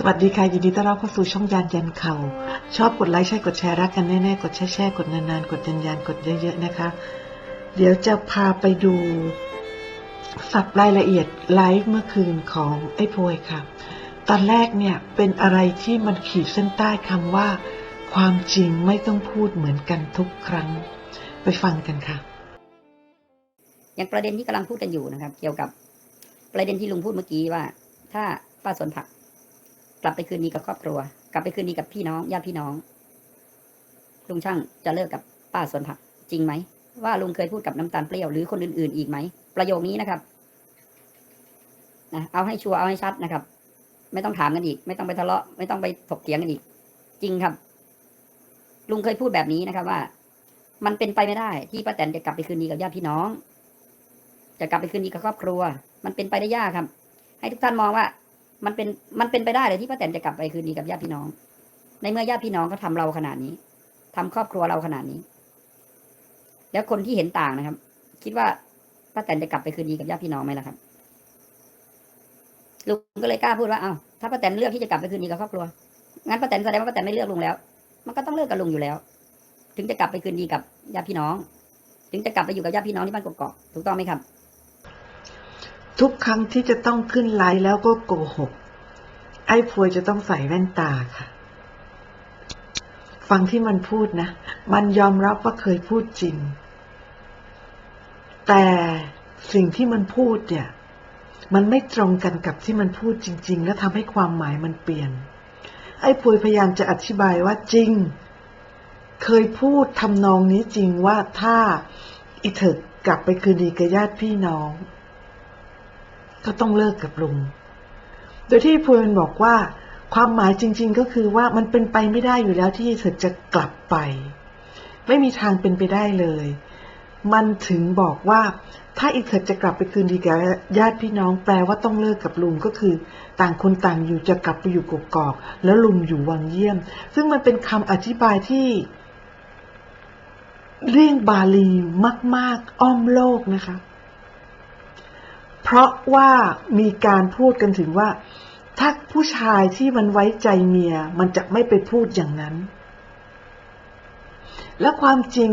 สวัสดีค่ะ ยินดีต้อนรับเข้าสู่ช่องยานยันเขาชอบกดไลค์ใช่กดแชร์รักกันแน่ๆ กดแชร์แชร์กดนานๆ กดยันยันกดเยอะๆนะคะ เดี๋ยวจะพาไปดูสับรายละเอียดไลฟ์เมื่อคืนของไอ้พยค่ะ ตอนแรกเนี่ยเป็นอะไรที่มันขีดเส้นใต้คำว่า ความจริงไม่ต้องพูดเหมือนกันทุกครั้ง ไปฟังกันค่ะ อย่างประเด็นที่กำลังพูดกันอยู่นะครับ เกี่ยวกับประเด็นที่ลุงพูดเมื่อกี้ว่า ถ้าป้าสวนผัก กลับไปคืนดีกับครอบครัว กลับไปคืนดีกับพี่น้องญาติพี่น้อง ลุงช่างจะเลิกกับป้าสวนผักจริงไหม ว่าลุงเคยพูดกับน้ำตาลเปรี้ยวหรือคนอื่น ๆ อีกไหม ประโยคนี้นะครับนะเอาให้ชัวร์เอาให้ชัดนะครับ ไม่ต้องถามกันอีก ไม่ต้องไปทะเลาะ ไม่ต้องไปถกเถียงกันอีก จริงครับ ลุงเคยพูดแบบนี้นะครับ ว่า มันเป็นไปไม่ได้ ที่ป้าแตนจะกลับไปคืนดีกับญาติพี่น้อง จะกลับไปคืนดีกับครอบครัว มันเป็นไปได้ยากครับ ให้ทุกท่านมองว่า มันเป็นมันเป็นไปได้เลยที่ป้าแตนจะกลับไปคืนดีกับญาติพี่น้อง ในเมื่อญาติพี่น้องเขาทาเราขนาดนี้ทำครอบครัวเราขนาดนี้ แล้วคนที่เห็นต่างนะครับ คิดว่าป้าแตนจะกลับไปคืนดีกับญาติพี่น้องไหมล่ะครับลุงก็เลยกล้าพูดว่าเอ้าถ้าป้าแตนเลือกที่จะกลับไปคืนดีกับครอบครัวงั้นป้าแตนแสดงว่าป้าแตนไม่เลือกลุงแล้ว มันก็ต้องเลิกกับลุงอยู่แล้ว ถึงจะกลับไปคืนดีกับญาติพี่น้อง ถึงจะกลับไปอยู่กับญาติพี่น้องที่บ้านกกอกๆถูกต้องไหมครับ ทุกครั้งที่จะต้องขึ้นไลฟ์แล้วก็โกหก ไอ้พวยจะต้องใส่แว่นตาค่ะ ฟังที่มันพูดนะ มันยอมรับว่าเคยพูดจริง แต่สิ่งที่มันพูดเนี่ย มันไม่ตรงกันกับที่มันพูดจริง ๆ และทำให้ความหมายมันเปลี่ยน ไอ้พวยพยายามจะอธิบายว่าจริง เคยพูดทำนองนี้จริงว่าถ้าอีเถิกกลับไปคืนดีกับญาติพี่น้อง ก็ต้องเลิกกับลุง โดยที่พูนบอกว่า ความหมายจริง ๆ ก็คือว่ามันเป็นไปไม่ได้อยู่แล้วที่เถิดจะกลับไป ไม่มีทางเป็นไปได้เลย มันถึงบอกว่าถ้าอีเถิดจะกลับไปคืนดีกับญาติพี่น้องแปลว่าต้องเลิกกับลุงก็คือ ต่างคนต่างอยู่จะกลับไปอยู่กกอก แล้วลุงอยู่วังเยี่ยม ซึ่งมันเป็นคำอธิบายที่เลี่ยงบาลีมาก ๆ อ้อมโลกนะคะ เพราะว่ามีการพูดกันถึงว่า ถ้าผู้ชายที่มันไว้ใจเมีย มันจะไม่ไปพูดอย่างนั้น และความจริง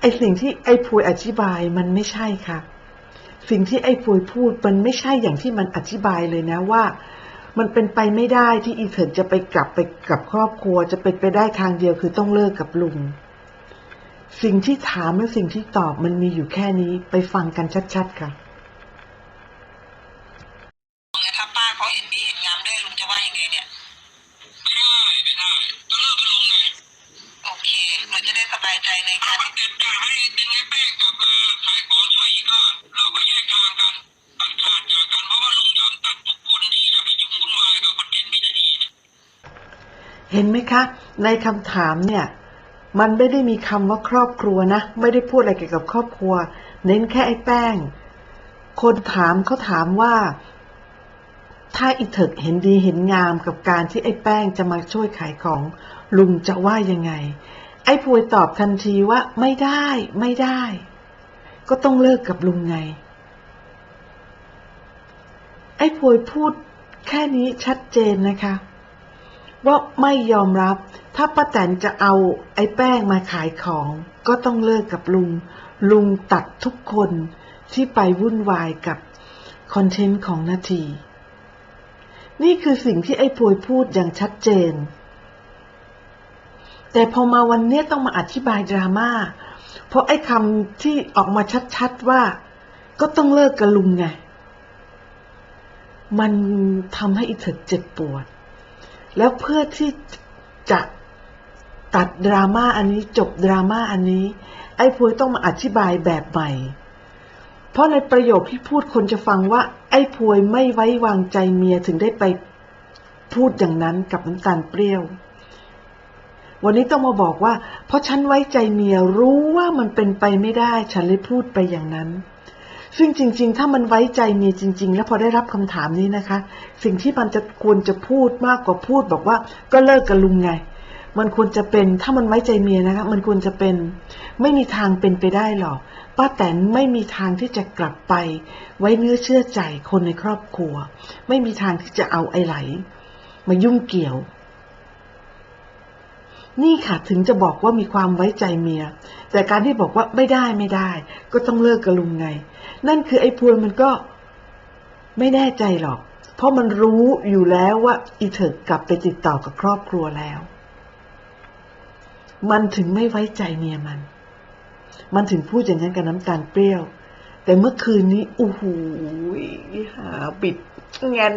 ไอสิ่งที่ไอ้พวยอธิบายมันไม่ใช่ค่ะ สิ่งที่ไอ้พวยพูดมันไม่ใช่อย่างที่มันอธิบายเลยนะว่ามันเป็นไปไม่ได้ที่อีเถินจะไปกลับไปกับครอบครัว จะเป็นไปได้ทางเดียวคือต้องเลิกกับลุง สิ่งที่ถามและสิ่งที่ตอบมันมีอยู่แค่นี้ไปฟังกันชัด ๆ ค่ะ เห็นไหมคะ ในคำถามเนี่ย มันไม่ได้มีคำว่าครอบครัวนะ ไม่ได้พูดอะไรเกี่ยวกับครอบครัว เน้นแค่ไอ้แป้ง คนถามเขาถามว่า ถ้าอีเถิกเห็นดีเห็นงามกับการที่ไอ้แป้งจะมาช่วยขายของ ลุงจะว่ายังไง ไอ้พวยตอบทันทีว่าไม่ได้ไม่ได้ ก็ต้องเลิกกับลุงไง ไอ้พวยพูดแค่นี้ชัดเจนนะคะ ว่าไม่ยอมรับ ถ้าป้าแตนจะเอาไอ้แป้งมาขายของ ก็ต้องเลิกกับลุง ลุงตัดทุกคนที่ไปวุ่นวายกับคอนเทนต์ของนาที นี่คือสิ่งที่ไอ้พวยพูดอย่างชัดเจน แต่พอมาวันนี้ต้องมาอธิบายดราม่า เพราะไอ้คำที่ออกมาชัดๆว่า ก็ต้องเลิกกับลุงไง มันทำให้อีเถิดเจ็บปวด แล้วเพื่อที่จะตัดดราม่าอันนี้จบดราม่าอันนี้ ไอ้พวยต้องมาอธิบายแบบใหม่ เพราะในประโยคที่พูดคนจะฟังว่า ไอ้พวยไม่ไว้วางใจเมียถึงได้ไปพูดอย่างนั้นกับน้ำตาลเปรี้ยว วันนี้ต้องมาบอกว่า เพราะฉันไว้ใจเมียรู้ว่ามันเป็นไปไม่ได้ ฉันเลยพูดไปอย่างนั้น ซึ่งจริง ๆ ถ้ามันไว้ใจเมียจริง ๆ แล้วพอได้รับคำถามนี้นะคะ สิ่งที่มันจะควรจะพูดมากกว่าพูดบอกว่า ก็เลิกกับลุงไง มันควรจะเป็นถ้ามันไว้ใจเมียนะคะ มันควรจะเป็น ไม่มีทางเป็นไปได้หรอกป้าแตนไม่มีทางที่จะกลับไป ไว้เนื้อเชื่อใจคนในครอบครัว ไม่มีทางที่จะเอาไอ้ไหล มายุ่งเกี่ยว นี่ค่ะถึงจะบอกว่ามีความไว้ใจเมีย แต่การที่บอกว่าไม่ได้ไม่ได้ ก็ต้องเลิกกับลุงไง นั่นคือไอ้พวนมันก็ไม่แน่ใจหรอก เพราะมันรู้อยู่แล้วว่าอีเถิกกลับไปติดต่อกับครอบครัวแล้ว มันถึงไม่ไว้ใจเมียมัน มันถึงพูดอย่างนั้นกับน้ำตาลเปรี้ยว แต่เมื่อคืนนี้โอ้โหหาปิดแงน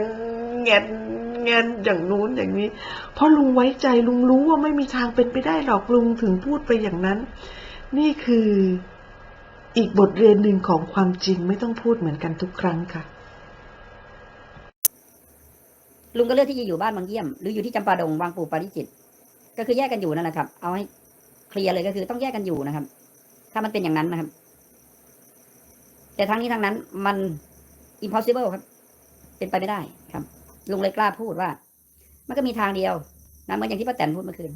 แงน แงนอย่างนู้นอย่างนี้ เพราะลุงไว้ใจลุงรู้ว่าไม่มีทางเป็นไปได้หรอกลุงถึงพูดไปอย่างนั้น นี่คืออีกบทเรียนหนึ่งของความจริงไม่ต้องพูดเหมือนกันทุกครั้งค่ะ ลุงก็เลือกที่จะอยู่บ้านบางเยี่ยม หรืออยู่ที่จำปาดงบางปู่ปาริจิต ก็คือแยกกันอยู่นั่นแหละครับ เอาให้เคลียร์เลยก็คือต้องแยกกันอยู่นะครับ ถ้ามันเป็นอย่างนั้นนะครับ แต่ทั้งนี้ทั้งนั้นมัน impossible ครับ เป็นไปไม่ได้ครับ ลุงเลยกล้าพูดว่า มันก็มีทางเดียวนะเหมือนอย่างที่ป้าแตนพูดเมื่อคืน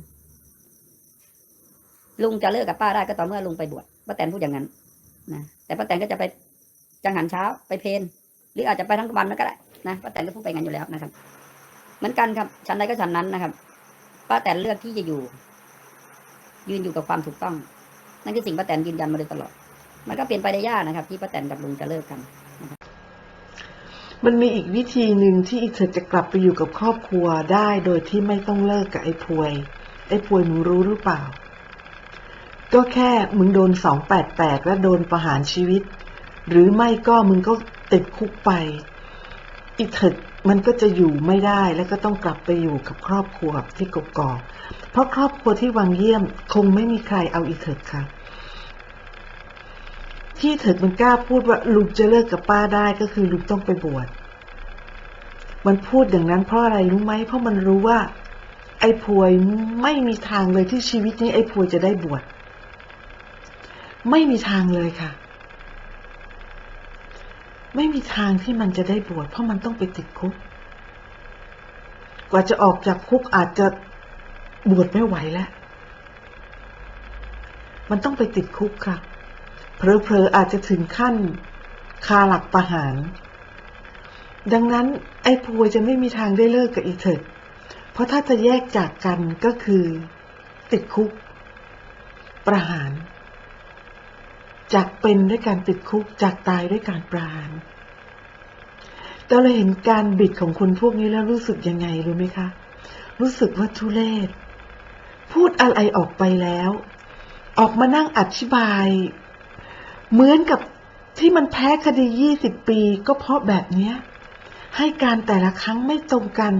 ลุงจะเลิกกับป้าได้ก็ต่อเมื่อลุงไปบวชป้าแตนพูดอย่างนั้นนะแต่ป้าแตนก็จะไปจังหันเช้าไปเพนหรืออาจจะไปทั้งวันมันก็ได้นะป้าแตนก็พูดไปงั้นอยู่แล้วนะครับ เหมือนกันครับชั้นใดก็ชั้นนั้นนะครับป้าแตนเลือกที่จะอยู่ ยืนอยู่กับความถูกต้อง นั่นคือสิ่งป้าแตนยืนยันมาโดยตลอด มันก็เปลี่ยนไปได้ยากนะครับ ที่ป้าแตนกับลุงจะเลิกกัน มันมีอีกวิธีหนึ่งที่อีเธอจะกลับไปอยู่กับครอบครัวได้โดยที่ไม่ต้องเลิกกับไอ้พวย ไอ้พวยมึงรู้หรือเปล่า ก็แค่มึงโดนสองแปดแปดและโดนประหารชีวิต หรือไม่ก็มึงก็ติดคุกไป อีเถิดมันก็จะอยู่ไม่ได้แล้วก็ต้องกลับไปอยู่กับครอบครัวที่กกอกเพราะครอบครัวที่วังเยี่ยมคงไม่มีใครเอาอีเถิดค่ะ ที่เถิดมันกล้าพูดว่าลุงจะเลิกกับป้าได้ก็คือลุงต้องไปบวช มันพูดอย่างนั้นเพราะอะไรรู้ไหม เพราะมันรู้ว่า ไอ้พวยไม่มีทางเลยที่ชีวิตนี้ ไอ้พวยจะได้บวช ไม่มีทางเลยค่ะ ไม่มีทางที่มันจะได้บวชเพราะมันต้องไปติดคุก กว่าจะออกจากคุกอาจจะบวชไม่ไหวแล้ว มันต้องไปติดคุกค่ะ เผลอๆอาจจะถึงขั้นคาหลักประหาร ดังนั้นไอ้พวยจะไม่มีทางได้เลิกกับอีเถิดเพราะถ้าจะแยกจากกันก็คือ ติดคุก ประหาร จากเป็นด้วยการติดคุก จากตายด้วยการประหารแต่เราเห็นการบิดของคนพวกนี้แล้วรู้สึกยังไงรู้ไหมคะ รู้สึกว่าทุเลศพูดอะไรออกไปแล้ว ออกมานั่งอธิบาย เหมือนกับที่มันแพ้คดียี่สิบปีก็เพราะแบบเนี้ย ให้การแต่ละครั้งไม่ตรงกัน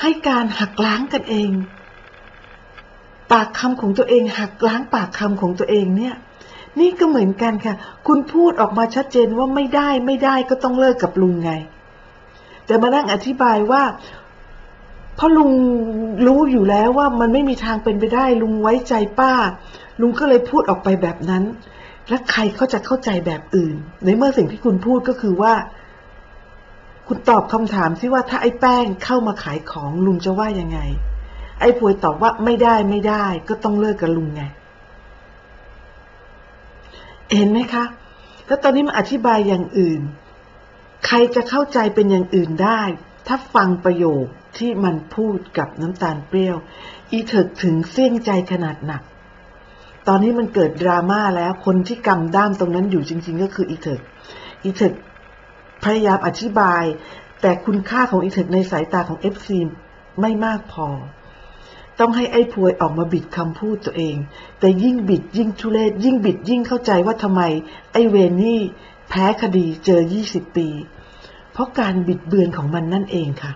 ให้การหักล้างกันเอง ปากคำของตัวเองหักล้างปากคำของตัวเองเนี่ย นี่ก็เหมือนกันค่ะ คุณพูดออกมาชัดเจนว่าไม่ได้ไม่ได้ก็ต้องเลิกกับลุงไง แต่มานั่งอธิบายว่าเพราะลุงรู้อยู่แล้วว่ามันไม่มีทางเป็นไปได้ ลุงไว้ใจป้า ลุงก็เลยพูดออกไปแบบนั้น และใครเขาจะเข้าใจแบบอื่น ในเมื่อสิ่งที่คุณพูดก็คือว่า คุณตอบคำถามที่ว่าถ้าไอ้แป้งเข้ามาขายของลุงจะว่ายังไง ไอ้พวยตอบว่าไม่ได้ไม่ได้ ก็ต้องเลิกกับลุงไง เห็นไหมคะ แล้วตอนนี้มาอธิบายอย่างอื่น ใครจะเข้าใจเป็นอย่างอื่นได้ ถ้าฟังประโยคที่มันพูดกับน้ำตาลเปรี้ยว อีเถิกถึงเสี่ยงใจขนาดหนัก ตอนนี้มันเกิดดราม่าแล้ว คนที่กำด้ามตรงนั้นอยู่จริง ๆ ก็คืออีเถิกอีเถิกพยายามอธิบาย แต่คุณค่าของอีเถิกในสายตาของเอฟซีไม่มากพอ ต้องให้ไอ้พวยออกมาบิดคำพูดตัวเอง แต่ยิ่งบิดยิ่งทุเลศยิ่งบิดยิ่งเข้าใจว่าทำไม ไอ้เวนี่แพ้คดีเจอ 20 ปี เพราะการบิดเบือนของมันนั่นเองค่ะ